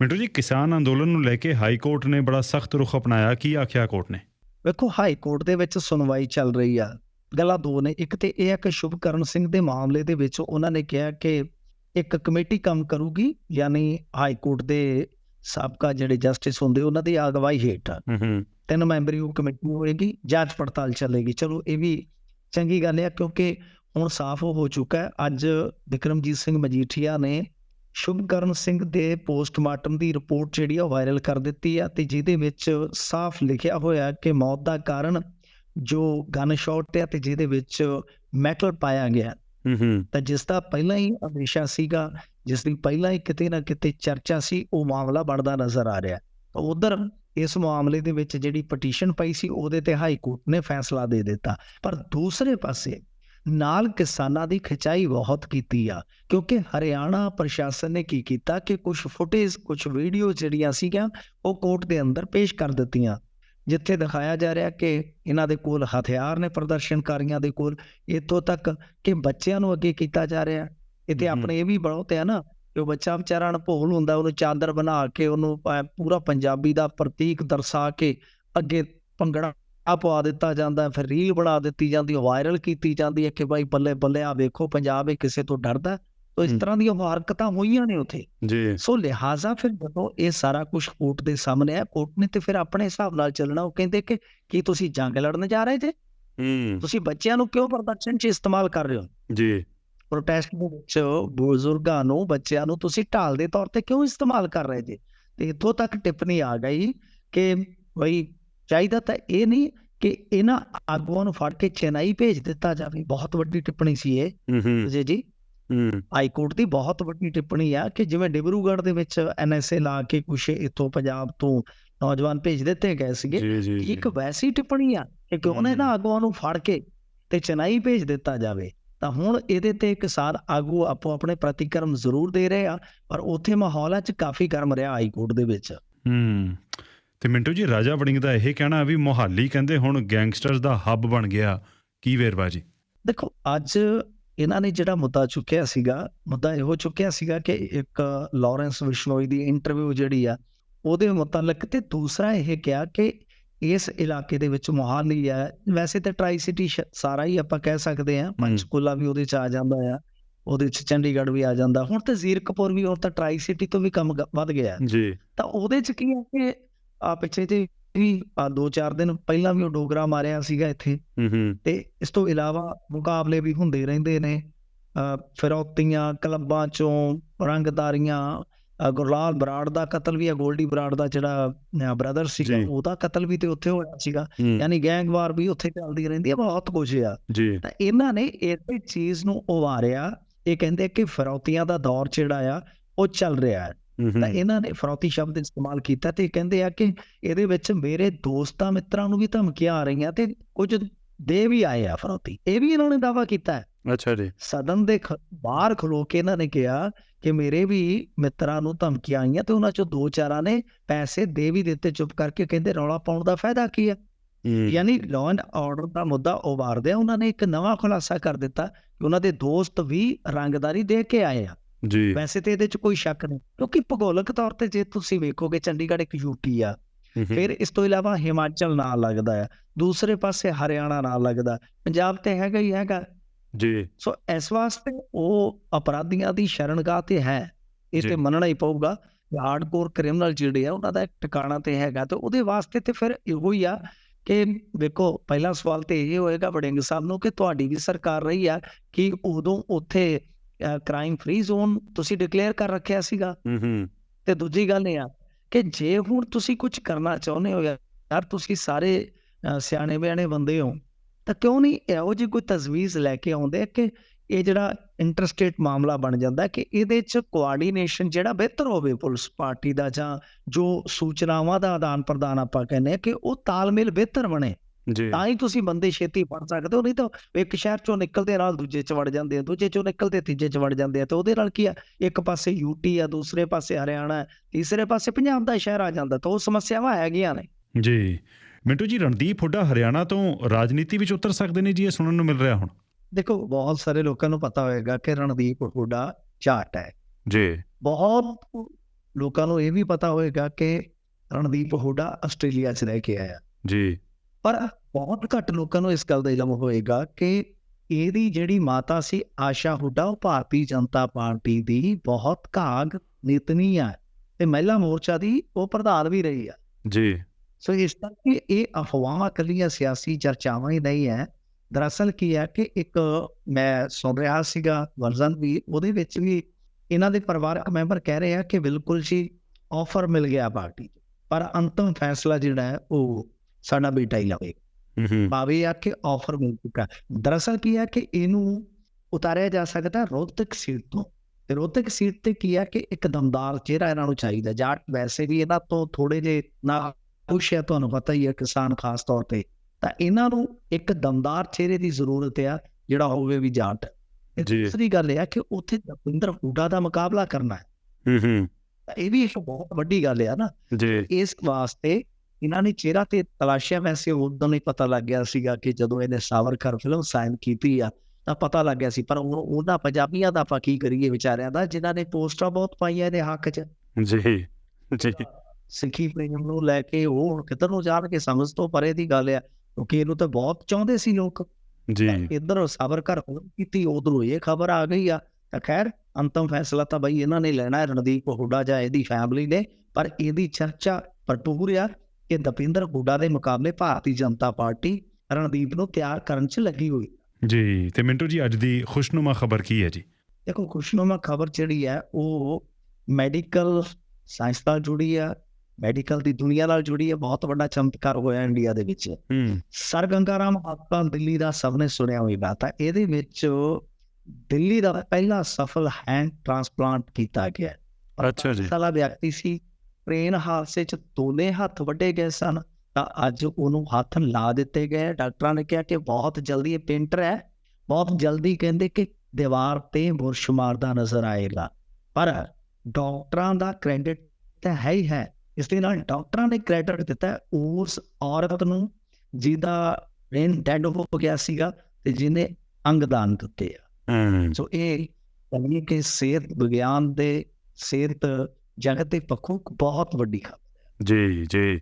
ਮਿੰਟੂ ਜੀ ਕਿਸਾਨ ਅੰਦੋਲਨ ਨੂੰ ਲੈ ਕੇ ਹਾਈ ਕੋਰਟ ਨੇ ਬੜਾ ਸਖਤ ਰੁਖ ਅਪਣਾਇਆ ਕੀ ਆਖਿਆ ਕੋਰਟ ਨੇ? ਵੇਖੋ ਹਾਈ ਕੋਰਟ ਦੇ ਵਿੱਚ ਸੁਣਵਾਈ ਚੱਲ ਰਹੀ ਆ। ਗੱਲਾਂ ਦੋ ਨੇ ਇੱਕ ਤੇ ਇਹ ਹੈ ਕਿ ਸ਼ੁਭਕਰਨ ਸਿੰਘ ਦੇ ਮਾਮਲੇ ਦੇ ਵਿੱਚ ਉਹਨਾਂ ਨੇ ਕਿਹਾ ਕਿ ਇੱਕ ਕਮੇਟੀ ਕੰਮ ਕਰੂਗੀ ਯਾਨੀ ਹਾਈ ਕੋਰਟ ਦੇ ਸਾਬਕਾ ਜਿਹੜੇ ਜਸਟਿਸ ਹੁੰਦੇ ਉਹਨਾਂ ਦੀ ਅਗਵਾਈ ਹੇਠ ਹੂੰ ਹੂੰ। ਤਿੰਨ ਮੈਂਬਰੀ ਉਹ ਕਮੇਟੀ ਹੋਏਗੀ ਜਾਂਚ ਪੜਤਾਲ ਚੱਲੇਗੀ। ਚਲੋ ਇਹ ਵੀ ਚੰਗੀ ਗੱਲ ਹੈ ਕਿਉਂਕਿ ਹੁਣ ਸਾਫ਼ ਹੋ ਚੁੱਕਾ ਹੈ। ਅੱਜ ਵਿਕਰਮਜੀਤ ਸਿੰਘ ਮਜੀਠੀਆ ਨੇ ਸ਼ੁਭਕਰਨ ਸਿੰਘ ਦੇ ਪੋਸਟਮਾਰਟਮ ਦੀ ਰਿਪੋਰਟ ਜਿਹੜੀ ਆ ਵਾਇਰਲ ਕਰ ਦਿੱਤੀ ਆ ਤੇ ਜਿਹਦੇ ਵਿੱਚ ਸਾਫ਼ ਲਿਖਿਆ ਹੋਇਆ ਕਿ ਮੌਤ ਦਾ ਕਾਰਨ ਜੋ ਗਨ ਸ਼ਾਟ ਹੈ ਤੇ ਜਿਹਦੇ ਵਿੱਚ ਮੈਟਲ ਪਾਇਆ ਗਿਆ। ਹੂੰ ਹੂੰ। ਤਾਂ ਜਿਸ ਦਾ ਪਹਿਲਾਂ ਹੀ ਹਮੇਸ਼ਾ ਸੀਗਾ ਜਿਸ ਦੀ ਪਹਿਲਾਂ ਹੀ ਕਿਤੇ ਨਾ ਕਿਤੇ ਚਰਚਾ ਸੀ ਉਹ ਮਾਮਲਾ ਬਣਦਾ ਨਜ਼ਰ ਆ ਰਿਹਾ। ਤਾਂ ਉਧਰ ਇਸ ਮਾਮਲੇ ਦੇ ਵਿੱਚ ਜਿਹੜੀ ਪਟੀਸ਼ਨ ਪਈ ਸੀ ਉਹਦੇ ਤੇ ਹਾਈ ਕੋਰਟ ਨੇ ਫੈਸਲਾ ਦੇ ਦਿੱਤਾ। ਪਰ ਦੂਸਰੇ ਪਾਸੇ ਨਾਲ ਕਿਸਾਨਾਂ ਦੀ ਖਿਚਾਈ ਬਹੁਤ ਕੀਤੀ ਆ ਕਿਉਂਕਿ ਹਰਿਆਣਾ ਪ੍ਰਸ਼ਾਸਨ ਨੇ ਕੀ ਕੀਤਾ ਕਿ ਕੁਝ ਫੁਟੇਜ ਕੁਝ ਵੀਡੀਓ ਜਿਹੜੀਆਂ ਸੀਗੀਆਂ ਉਹ ਕੋਰਟ ਦੇ ਅੰਦਰ ਪੇਸ਼ ਕਰ ਦਿੱਤੀਆਂ। ਜਿੱਥੇ ਦਿਖਾਇਆ ਜਾ ਰਿਹਾ ਕਿ ਇਹਨਾਂ ਦੇ ਕੋਲ ਹਥਿਆਰ ਨੇ ਪ੍ਰਦਰਸ਼ਨਕਾਰੀਆਂ ਦੇ ਕੋਲ ਇੱਥੋਂ ਤੱਕ ਕਿ ਬੱਚਿਆਂ ਨੂੰ ਅੱਗੇ ਕੀਤਾ ਜਾ ਰਿਹਾ ਇਹ ਤੇ ਹਮ। ਆਪਣੇ ਇਹ ਵੀ ਬਹੁਤ ਹੈ ਨਾ ਕਿ ਉਹ ਬੱਚਾ ਵਿਚਾਰਾ ਅਣਭੋਲ ਹੁੰਦਾ ਉਹਨੂੰ ਚਾਦਰ ਬਣਾ ਕੇ ਉਹਨੂੰ ਪੂਰਾ ਪੰਜਾਬੀ ਦਾ ਪ੍ਰਤੀਕ ਦਰਸਾ ਕੇ ਅੱਗੇ ਭੰਗੜਾ ਪਵਾ ਦਿੱਤਾ ਜਾਂਦਾ ਫਿਰ ਰੀਲ ਬਣਾ ਦਿੱਤੀ ਜਾਂਦੀ ਵਾਇਰਲ ਕੀਤੀ ਜਾਂਦੀ ਹੈ ਕਿ ਭਾਈ ਬੱਲੇ ਬੱਲੇ ਆ ਵੇਖੋ ਪੰਜਾਬ ਇਹ ਕਿਸੇ ਤੋਂ ਡਰਦਾ। ਤਾਂ ਇਸ। ਤਰ੍ਹਾਂ ਦੀਆਂ ਹਰਕਤਾਂ ਹੋਈਆਂ ਨੇ ਉੱਥੇ। ਜੀ। ਸੋ ਲਿਹਾਜ਼ਾ ਫਿਰ ਜਦੋਂ ਇਹ ਸਾਰਾ ਕੁਝ ਕੋਰਟ ਦੇ ਸਾਹਮਣੇ ਆ ਕੋਰਟ ਨੇ ਤੇ ਫਿਰ ਆਪਣੇ ਹਿਸਾਬ ਨਾਲ ਚੱਲਣਾ ਉਹ ਕਹਿੰਦੇ ਕਿ ਕੀ ਤੁਸੀਂ ਜੰਗ ਲੜਨ ਜਾ ਰਹੇ ਜੇ? ਹੂੰ। ਤੁਸੀਂ ਬੱਚਿਆਂ ਨੂੰ ਕਿਉਂ ਪ੍ਰਦਰਸ਼ਨ 'ਚ ਇਸਤੇਮਾਲ ਕਰ ਰਹੇ ਹੋ? ਜੀ। ਪ੍ਰੋਟੈਸਟ ਦੇ ਵਿੱਚ ਬਜ਼ੁਰਗਾਂ ਨੂੰ ਬੱਚਿਆਂ ਨੂੰ ਤੁਸੀਂ ਢਾਲ ਦੇ ਤੌਰ ਤੇ ਕਿਉਂ ਇਸਤੇਮਾਲ ਕਰ ਰਹੇ ਜੇ? ਤੇ ਇੱਥੋਂ ਤੱਕ ਟਿੱਪਣੀ ਆ ਗਈ ਕਿ ਬਈ ਚਾਹੀਦਾ ਤਾਂ ਇਹ ਨਹੀਂ ਕਿ ਇਹਨਾਂ ਆਗੂਆਂ ਨੂੰ ਫੜ ਕੇ ਚੇਨਈ ਭੇਜ ਦਿੱਤਾ ਜਾਵੇ। ਬਹੁਤ ਵੱਡੀ ਟਿੱਪਣੀ ਸੀ ਇਹ। ਜੀ ਜੀ। ਹਾਈ ਕੋਰਟ ਦੀ ਬਹੁਤ ਵੱਡੀ ਟਿੱਪਣੀ ਆ ਕਿ ਜਿਵੇਂ ਡਿਬਰੂਗੜ੍ਹ ਦੇ ਵਿੱਚ ਐਨਐਸਏ ਲਾ ਕੇ ਕੁਛ ਇੱਥੋਂ ਪੰਜਾਬ ਤੋਂ ਨੌਜਵਾਨ ਭੇਜ ਦਿੱਤੇ ਗਏ ਸੀਗੇ। ਇੱਕ ਵੈਸੀ ਟਿੱਪਣੀ ਆ ਕਿ ਕਿਉਂ ਨਾ ਇਹਨਾਂ ਆਗੂਆਂ ਨੂੰ ਫੜ ਕੇ ਤੇ ਚੇਨਈ ਭੇਜ ਦਿੱਤਾ ਜਾਵੇ। ਤਾਂ ਹੁਣ ਇਹਦੇ ਤੇ ਕਿਸਾਨ ਆਗੂ ਆਪੋ ਆਪਣੇ ਪ੍ਰਤੀਕਰਮ ਜ਼ਰੂਰ ਦੇ ਰਹੇ ਆ ਪਰ ਉੱਥੇ ਮਾਹੌਲ ਅੱਜ ਕਾਫੀ ਗਰਮ ਰਿਹਾ ਹਾਈ ਕੋਰਟ ਦੇ ਵਿੱਚ। ਹੂੰ। ਤੇ ਮਿੰਟੂ ਜੀ ਰਾਜਾ ਵੜਿੰਗ ਦਾ ਇਹ ਕਹਿਣਾ ਵੀ ਮੋਹਾਲੀ ਕਹਿੰਦੇ ਹੁਣ ਗੈਂਗਸਟਰਸ ਦਾ ਹੱਬ ਬਣ ਗਿਆ। ਕੀ ਵੇਰਵਾ ਜੀ? ਦੇਖੋ ਅੱਜ ਇਹਨਾਂ ਨੇ ਜਿਹੜਾ ਮੁੱਦਾ ਚੁੱਕਿਆ ਸੀਗਾ ਮੁੱਦਾ ਇਹੋ ਚੁੱਕਿਆ ਸੀਗਾ ਕਿ ਇੱਕ ਲਾਰੈਂਸ ਵਿਸ਼ਨੋਈ ਦੀ ਇੰਟਰਵਿਊ ਜਿਹੜੀ ਆ ਉਹਦੇ ਮੁਤਲਕ ਤੇ ਦੂਸਰਾ ਇਹ ਕਿਹਾ ਕਿ ਇਸ ਇਲਾਕੇ ਦੇ ਵਿੱਚ ਮੋਹਾਲੀ ਹੈ ਵੈਸੇ ਤਾਂ ਟਰਾਈ ਸਿਟੀ ਸਾਰਾ ਹੀ ਆਪਾਂ ਕਹਿ ਸਕਦੇ ਆ ਪੰਚਕੂਲਾ ਵੀ ਉਹਦੇ ਚ ਆ ਜਾਂਦਾ ਆ ਉਹਦੇ ਚ ਚੰਡੀਗੜ੍ਹ ਵੀ ਆ ਜਾਂਦਾ। ਹੁਣ ਤੇ ਜ਼ੀਰਕਪੁਰ ਵੀ ਹੁਣ ਤਾਂ ਟਰਾਈ ਸਿਟੀ ਤੋਂ ਵੀ ਕੰਮ ਵੱਧ ਗਿਆ। ਜੀ। ਤਾਂ ਉਹਦੇ ਚ ਕੀ ਹੈ ਕਿ ਆ ਪਿੱਛੇ ਵੀ ਆ ਦੋ ਚਾਰ ਦਿਨ ਪਹਿਲਾਂ ਵੀ ਉਹ ਡੋਗਰਾ ਮਾਰਿਆ ਸੀਗਾ ਇੱਥੇ। ਹੂੰ ਹੂੰ। ਤੇ ਇਸ ਤੋਂ ਇਲਾਵਾ ਮੁਕਾਬਲੇ ਵੀ ਹੁੰਦੇ ਰਹਿੰਦੇ ਨੇ। ਫਿਰੌਤੀਆਂ ਕਲੱਬਾਂ ਚੋਂ ਰੰਗਦਾਰੀਆਂ ਗੁਰਲਾਲ ਬਰਾੜ ਦਾ ਕਤਲ ਵੀ ਹੈ ਗੋਲਡੀ ਬਰਾੜ ਦਾ ਜਿਹੜਾ ਬ੍ਰਦਰ ਸੀਗਾ ਜੀ। ਉਹਦਾ ਕਤਲ ਵੀ ਤੇ ਉੱਥੇ ਹੋਇਆ ਸੀਗਾ। ਯਾਨੀ ਗੈਂਗਵਾਰ ਵੀ ਉੱਥੇ ਚੱਲਦੀ ਰਹਿੰਦੀ ਹੈ ਬਹੁਤ ਕੁਝ ਆ। ਜੀ। ਤਾਂ ਇਹਨਾਂ ਨੇ ਇਸੇ ਚੀਜ਼ ਨੂੰ ਉਵਾਰਿਆ। ਇਹ ਕਹਿੰਦੇ ਕਿ ਫਿਰੌਤੀਆਂ ਦਾ ਦੌਰ ਜਿਹੜਾ ਆ ਉਹ ਚੱਲ ਰਿਹਾ ਹੂੰ ਤਾਂ ਇਹਨਾਂ ਨੇ ਫਰੌਤੀ ਸ਼ਬਦ ਇਸਤੇਮਾਲ ਕੀਤਾ ਤੇ ਕਹਿੰਦੇ ਆ ਕਿ ਇਹਦੇ ਵਿੱਚ ਮੇਰੇ ਦੋਸਤਾਂ ਮਿੱਤਰਾਂ ਨੂੰ ਵੀ ਧਮਕੀਆਂ ਆ ਰਹੀਆਂ ਤੇ ਕੁਝ ਦੇ ਵੀ ਆਏ ਆ ਫਰੌਤੀ। ਇਹ ਵੀ ਇਹਨਾਂ ਨੇ ਦਾਵਾ ਕੀਤਾ ਹੈ। ਅੱਛਾ ਜੀ। ਸਦਨ ਦੇ ਬਾਹਰ ਖਲੋ ਕੇ ਇਹਨਾਂ ਨੇ ਕਿਹਾ ਕਿ ਮੇਰੇ ਵੀ ਮਿੱਤਰਾਂ ਨੂੰ ਧਮਕੀਆਂ ਆਈਆਂ ਤੇ ਉਹਨਾਂ ਚੋਂ ਦੋ ਚਾਰਾਂ ਨੇ ਪੈਸੇ ਦੇ ਵੀ ਦਿੱਤੇ ਚੁੱਪ ਕਰਕੇ ਕਹਿੰਦੇ ਰੌਲਾ ਪਾਉਣ ਦਾ ਫਾਇਦਾ ਕੀ ਹੈ? ਯਾਨੀ ਲਾਅ ਐਂਡ ਆਰਡਰ ਦਾ ਮੁੱਦਾ ਉਭਾਰਦੇ ਆ ਉਹਨਾਂ ਨੇ ਇੱਕ ਨਵਾਂ ਖੁਲਾਸਾ ਕਰ ਦਿੱਤਾ ਕਿ ਉਹਨਾਂ ਦੇ ਦੋਸਤ ਵੀ ਰੰਗਦਾਰੀ ਦੇ ਕੇ ਆਏ ਆ। ਜੀ। ਵੈਸੇ ਤੇ ਇਹਦੇ 'ਚ ਕੋਈ ਸ਼ੱਕ ਨਹੀਂ ਕਿਉਂਕਿ ਭੂਗੋਲਿਕ ਤੌਰ ਤੇ ਜੇ ਤੁਸੀਂ ਵੇਖੋਗੇ ਚੰਡੀਗੜ੍ਹ ਇੱਕ ਯੂਟੀ ਆ। ਹੂੰ, ਹੂੰ, ਫਿਰ ਇਸ ਤੋਂ ਇਲਾਵਾ ਹਿਮਾਚਲ ਨਾਲ ਲੱਗਦਾ ਆ ਦੂਸਰੇ ਪਾਸੇ ਹਰਿਆਣਾ ਨਾਲ ਲੱਗਦਾ ਪੰਜਾਬ ਤੇ ਹੈਗਾ ਹੀ ਹੈਗਾ। ਜੀ। ਸੋ ਇਸ ਵਾਸਤੇ ਉਹ ਅਪਰਾਧੀਆਂ ਦੀ ਸ਼ਰਣਗਾਹ ਤੇ ਹੈ ਇਹ। ਤੇ ਮੰਨਣਾ ਹੀ ਪਊਗਾ। ਹਾਰਡਕੋਰ ਕ੍ਰਿਮੀਨਲ ਜਿਹੜੇ ਆ ਉਹਨਾਂ ਦਾ ਇੱਕ ਟਿਕਾਣਾ ਤੇ ਹੈਗਾ ਤੇ ਉਹਦੇ ਵਾਸਤੇ ਤੇ ਫਿਰ ਇਹੋ ਹੀ ਆ ਕਿ ਵੇਖੋ ਪਹਿਲਾ ਸਵਾਲ ਤੇ ਇਹ ਹੋਏਗਾ ਵੜਿੰਗ ਸਾਹਿਬ ਨੂੰ ਕਿ ਤੁਹਾਡੀ ਵੀ ਸਰਕਾਰ ਰਹੀ ਆ ਕਿ ਉਦੋਂ ਉੱਥੇ ਕ੍ਰਾਈਮ ਫ੍ਰੀ ਜ਼ੋਨ ਤੁਸੀਂ ਡਿਕਲੇਅਰ ਕਰ ਰੱਖਿਆ ਸੀਗਾ। ਹੂੰ ਹੂੰ ਤੇ ਦੂਜੀ ਗੱਲ ਇਹ ਆ ਕਿ ਜੇ ਹੁਣ ਤੁਸੀਂ ਕੁਝ ਕਰਨਾ ਚਾਹੁੰਦੇ ਹੋ ਯਾਰ ਤੁਸੀਂ ਸਾਰੇ ਸਿਆਣੇ ਬਿਆਣੇ ਬੰਦੇ ਹੋ ਤਾਂ ਕਿਉਂ ਨਹੀਂ ਇਹੋ ਜਿਹੀ ਕੋਈ ਤਜਵੀਜ਼ ਲੈ ਕੇ ਆਉਂਦੇ ਕਿ ਇਹ ਜਿਹੜਾ ਇੰਟਰਸਟੇਟ ਮਾਮਲਾ ਬਣ ਜਾਂਦਾ ਕਿ ਇਹਦੇ 'ਚ ਕੋਆਰਡੀਨੇਸ਼ਨ ਜਿਹੜਾ ਬਿਹਤਰ ਹੋਵੇ ਪੁਲਿਸ ਪਾਰਟੀ ਦਾ ਜਾਂ ਜੋ ਸੂਚਨਾਵਾਂ ਦਾ ਆਦਾਨ ਪ੍ਰਦਾਨ ਆਪਾਂ ਕਹਿੰਦੇ ਆ ਕਿ ਉਹ ਤਾਲਮੇਲ ਬਿਹਤਰ ਬਣੇ। ਜੀ। ਤਾਂ ਹੀ ਤੁਸੀਂ ਬੰਦੇ ਛੇਤੀ ਫੜ ਸਕਦੇ ਹੋ ਨਹੀਂ ਤਾਂ ਇੱਕ ਸ਼ਹਿਰ ਚੋਂ ਨਿਕਲਦੇ ਨਾਲ ਦੂਜੇ ਚ ਵੜ ਜਾਂਦੇ ਆ ਦੂਜੇ ਚੋਂ ਨਿਕਲਦੇ ਤੀਜੇ ਚ ਵੜ ਜਾਂਦੇ ਆ ਤੇ ਉਹਦੇ ਨਾਲ ਕੀ ਆ ਇੱਕ ਪਾਸੇ ਯੂਟੀ ਆ ਦੂਸਰੇ ਪਾਸੇ ਹਰਿਆਣਾ ਹੈ, ਤੀਸਰੇ ਪਾਸੇ ਪੰਜਾਬ ਦਾ ਸ਼ਹਿਰ ਆ ਜਾਂਦਾ ਤਾਂ ਉਹ ਸਮੱਸਿਆਵਾਂ ਹੈਗੀਆਂ ਨੇ। ਜੀ। ਮਿੰਟੂ ਜੀ ਰਣਦੀਪ ਹੁੱਡਾ ਹਰਿਆਣਾ ਤੋਂ ਰਾਜਨੀਤੀ ਵਿੱਚ ਉਤਰ ਸਕਦੇ ਨੇ ਜੀ ਇਹ ਸੁਣਨ ਨੂੰ ਮਿਲ ਰਿਹਾ ਹੁਣ? ਦੇਖੋ ਬਹੁਤ ਸਾਰੇ ਲੋਕਾਂ ਨੂੰ ਪਤਾ ਹੋਏਗਾ ਕਿ ਰਣਦੀਪ ਹੁੱਡਾ ਜਾਟ ਹੈ। ਜੀ। ਬਹੁਤ ਲੋਕਾਂ ਨੂੰ ਇਹ ਵੀ ਪਤਾ ਹੋਏਗਾ ਕਿ ਰਣਦੀਪ ਹੁੱਡਾ ਆਸਟ੍ਰੇਲੀਆ 'ਚ ਰਹਿ ਕੇ ਆਇਆ। ਜੀ। ਪਰ ਬਹੁਤ ਘੱਟ ਲੋਕਾਂ ਨੂੰ ਇਸ ਗੱਲ ਦਾ ਇਲਮ ਹੋਏਗਾ ਕਿ ਇਹਦੀ ਜਿਹੜੀ ਮਾਤਾ ਸੀ ਆਸ਼ਾ ਹੁੱਡਾ ਉਹ ਭਾਰਤੀ ਜਨਤਾ ਪਾਰਟੀ ਦੀ ਬਹੁਤ ਘਾਗ ਨੀਤਨੀ ਆ ਤੇ ਮਹਿਲਾ ਮੋਰਚਾ ਦੀ ਉਹ ਪ੍ਰਧਾਨ ਵੀ ਰਹੀ ਆ ਜੀ ਸੋ ਇਸ ਕਰਕੇ ਇਹ ਅਫਵਾਹਾਂ ਕੱਲੀਆਂ ਸਿਆਸੀ ਚਰਚਾਵਾਂ ਹੀ ਨਹੀਂ ਹੈ ਦਰਅਸਲ ਕੀ ਹੈ ਕਿ ਇੱਕ ਮੈਂ ਸੁਣ ਰਿਹਾ ਸੀਗਾ ਵਰਜ਼ਨ ਵੀ ਉਹਦੇ ਵਿੱਚ ਵੀ ਇਹਨਾਂ ਦੇ ਪਰਿਵਾਰਕ ਮੈਂਬਰ ਕਹਿ ਰਹੇ ਆ ਕਿ ਬਿਲਕੁਲ ਜੀ ਆਫਰ ਮਿਲ ਗਿਆ ਪਾਰਟੀ। ਪਰ ਅੰਤਮ ਫੈਸਲਾ ਜਿਹੜਾ ਹੈ ਉਹ ਸਾਡਾ ਬੇਟਾ ਹੀ ਲਵੇਗਾ ਭਾਵੇਂ ਆ ਕਿ ਆਫਰ ਮਿਲ ਚੁੱਕਾ। ਦਰਅਸਲ ਕੀ ਹੈ ਕਿ ਇਹਨੂੰ ਉਤਾਰਿਆ ਜਾ ਸਕਦਾ ਰੋਹਤਕ ਸੀਟ ਤੋਂ। ਤੇ ਰੋਹਤਕ ਸੀਟ ਤੇ ਕੀ ਹੈ ਕਿ ਇੱਕ ਦਮਦਾਰ ਚਿਹਰਾ ਇਹਨਾਂ ਨੂੰ ਚਾਹੀਦਾ। ਜਾਟ ਵੈਸੇ ਵੀ ਇਹਨਾਂ ਤੋਂ ਥੋੜੇ ਜੇ ਨਾ ਖੁਸ਼ ਹੈ ਤੁਹਾਨੂੰ ਪਤਾ ਹੀ ਹੈ ਕਿਸਾਨ ਖਾਸ ਤੌਰ ਤੇ। ਤਾਂ ਇਹਨਾਂ ਨੂੰ ਇੱਕ ਦਮਦਾਰ ਚਿਹਰੇ ਦੀ ਜ਼ਰੂਰਤ ਆ ਜਿਹੜਾ ਹੋਵੇ ਵੀ ਜਾਟ। ਦੂਸਰੀ ਗੱਲ ਇਹ ਹੈ ਕਿ ਉੱਥੇ ਦਪਿੰਦਰ ਹੂਡਾ ਦਾ ਮੁਕਾਬਲਾ ਕਰਨਾ ਹੈ। ਹੂੰ ਹੂੰ ਇਹ ਵੀ ਇੱਕ ਬਹੁਤ ਵੱਡੀ ਗੱਲ ਆ ਨਾ। ਜੀ। ਇਸ ਵਾਸਤੇ ਇਹਨਾਂ ਨੇ ਚਿਹਰਾ ਤੇ ਤਲਾਸ਼ਿਆ ਵੈਸੇ ਉਦੋਂ ਹੀ ਪਤਾ ਲੱਗ ਗਿਆ ਸੀਗਾ ਕਿ ਜਦੋਂ ਇਹਨੇ ਸਾਵਰਕਰ ਫਿਲਮ ਸਾਈਨ ਕੀਤੀ ਆ ਤਾਂ ਪਤਾ ਲੱਗ ਗਿਆ ਸੀ। ਪਰ ਉਹ ਉਹਨਾਂ ਪੰਜਾਬੀਆਂ ਦਾ ਆਪਾਂ ਕੀ ਕਰੀਏ ਵਿਚਾਰਿਆਂ ਦਾ ਜਿਨ੍ਹਾਂ ਨੇ ਪੋਸਟਰਾਂ ਬਹੁਤ ਪਾਈਆਂ ਇਹਦੇ ਹੱਕ 'ਚ। ਜੀ ਜੀ। ਸਿੱਖੀ ਪ੍ਰੇਮ ਨੂੰ ਲੈ ਕੇ ਉਹ ਹੁਣ ਕਿੱਧਰ ਨੂੰ ਜਾਣ ਕੇ ਸਮਝ ਤੋਂ ਪਰੇ ਦੀ ਗੱਲ ਆ ਕਿਉਂਕਿ ਇਹਨੂੰ ਤਾਂ ਬਹੁਤ ਚਾਹੁੰਦੇ ਸੀ ਲੋਕ। ਜੀ। ਇੱਧਰ ਸਾਬਰਕਰ ਹੁਣ ਕੀਤੀ ਉਧਰੋਂ ਇਹ ਖਬਰ ਆ ਗਈ ਆ ਤਾਂ ਖੈਰ ਅੰਤਮ ਫੈਸਲਾ ਤਾਂ ਬਈ ਇਹਨਾਂ ਨੇ ਲੈਣਾ ਹੈ ਰਣਦੀਪ ਹੁੱਡਾ ਜਾਂ ਇਹਦੀ ਫੈਮਿਲੀ ਨੇ ਪਰ ਇਹਦੀ ਚਰਚਾ ਭਰਪੂਰ ਆ। ਕਿ ਦਪਿੰਦਰ ਹੁੱਡਾ ਦੇ ਮੁਕਾਬਲੇ ਭਾਰਤੀ ਜਨਤਾ ਪਾਰਟੀ ਰਣਦੀਪ ਨੂੰ ਤਿਆਰ ਕਰਨ 'ਚ ਲੱਗੀ ਹੋਈ ਜੀ ਤੇ ਮਿੰਟੂ ਜੀ ਅੱਜ ਦੀ ਖੁਸ਼ਨੁਮਾ ਖਬਰ ਕੀ ਹੈ ਜੀ ਦੇਖੋ ਖੁਸ਼ਨੁਮਾ ਖਬਰ ਜਿਹੜੀ ਹੈ ਉਹ ਮੈਡੀਕਲ ਸਾਇੰਸ ਨਾਲ ਜੁੜੀ ਆ ਮੈਡੀਕਲ ਦੀ ਦੁਨੀਆ ਨਾਲ ਜੁੜੀ ਹੈ ਬਹੁਤ ਵੱਡਾ ਚਮਤਕਾਰ ਹੋਇਆ ਇੰਡੀਆ ਦੇ ਵਿੱਚ ਹੂੰ ਸਰ ਗੰਗਾਰਾਮ ਹਸਪਤਾਲ ਦਿੱਲੀ ਦਾ ਸਭ ਨੇ ਸੁਣਿਆ ਹੋਈ ਬਾਤ ਹੈ ਇਹਦੇ ਵਿੱਚ ਦਿੱਲੀ ਦਾ ਪਹਿਲਾ ਸਫਲ ਹੈਂਡ ਟ੍ਰਾਂਸਪਲਾਂਟ ਕੀਤਾ ਗਿਆ ਹੈ। ਅੱਛਾ ਜੀ। ਸਾਲਾ ਵਿਅਕਤੀ ਸੀ ਟ੍ਰੇਨ ਹਾਦਸੇ 'ਚ ਦੋਨੇ ਹੱਥ ਵੱਡੇ ਗਏ ਸਨ ਤਾਂ ਅੱਜ ਉਹਨੂੰ ਹੱਥ ਲਾ ਦਿੱਤੇ ਗਏ। ਡਾਕਟਰਾਂ ਨੇ ਕਿਹਾ ਕਿ ਬਹੁਤ ਜਲਦੀ ਇਹ ਪੇਂਟਰ ਹੈ। ਬਹੁਤ ਜਲਦੀ ਕਹਿੰਦੇ ਕਿ ਦੀਵਾਰ ਤੇ ਬੁਰਸ਼ ਮਾਰਦਾ ਨਜ਼ਰ ਆਏਗਾ। ਪਰ ਡਾਕਟਰਾਂ ਦਾ ਕ੍ਰੈਡਿਟ ਤਾਂ ਹੈ ਹੀ ਹੈ। ਇਸ ਦੇ ਨਾਲ ਡਾਕਟਰਾਂ ਨੇ ਕ੍ਰੈਡਿਟ ਦਿੱਤਾ ਉਸ ਔਰਤ ਨੂੰ ਜਿਹਦਾ ਬ੍ਰੇਨ ਡੈਡ ਹੋ ਗਿਆ ਸੀਗਾ ਤੇ ਜਿਹਨੇ ਅੰਗ ਦਾਨ ਦਿੱਤੇ ਆ। ਸੋ ਇਹ ਕਹਿੰਦੇ ਕਿ ਸਿਹਤ ਵਿਗਿਆਨ ਦੇ ਸਿਹਤ ਜਗਤ ਦੇ ਪੱਖੋਂ ਬਹੁਤ ਵੱਡੀ ਖਬਰ ਜੀ ਜੀ।